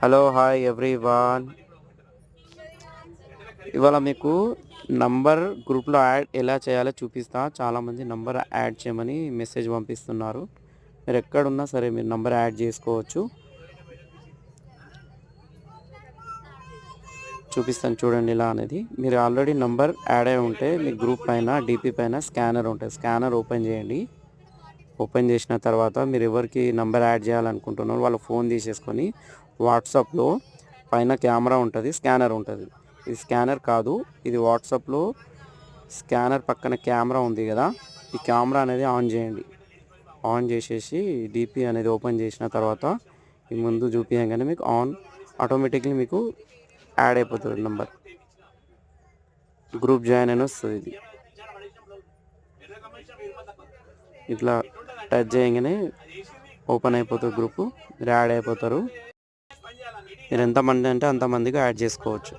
Hello hi everyone ఇవాళ మీకు number గ్రూప్లో యాడ్ ఎలా చేయాలో చూపిస్తా. చాలామంది నంబర్ యాడ్ చేయమని మెసేజ్ పంపిస్తున్నారు. మీరు ఎక్కడున్నా సరే మీరు నంబర్ యాడ్ చేసుకోవచ్చు. చూపిస్తాను చూడండి ఇలా అనేది. మీరు ఆల్రెడీ నంబర్ యాడ్ అయి ఉంటే మీ గ్రూప్ పైన డిపి పైన స్కానర్ ఉంటుంది. స్కానర్ ఓపెన్ చేయండి. ఓపెన్ చేసిన తర్వాత మీరు ఎవరికి నంబర్ యాడ్ చేయాలనుకుంటున్నారో వాళ్ళ ఫోన్ తీసేసుకొని వాట్సాప్లో పైన కెమెరా ఉంటుంది స్కానర్ ఉంటుంది. ఇది స్కానర్ కాదు ఇది వాట్సాప్లో స్కానర్ పక్కన కెమెరా ఉంది కదా ఈ కెమెరా అనేది ఆన్ చేయండి. ఆన్ చేసేసి డిపి అనేది ఓపెన్ చేసిన తర్వాత ఈ ముందు చూపించగానే మీకు ఆన్ ఆటోమేటిక్లీ మీకు యాడ్ అయిపోతుంది నెంబర్. గ్రూప్ జాయిన్ అని వస్తుంది ఇది. ఇట్లా టచ్ చేయగానే ఓపెన్ అయిపోతుంది గ్రూప్ మీరు యాడ్ అయిపోతారు. మీరు ఎంతమంది అంటే అంతమందికి యాడ్ చేసుకోవచ్చు.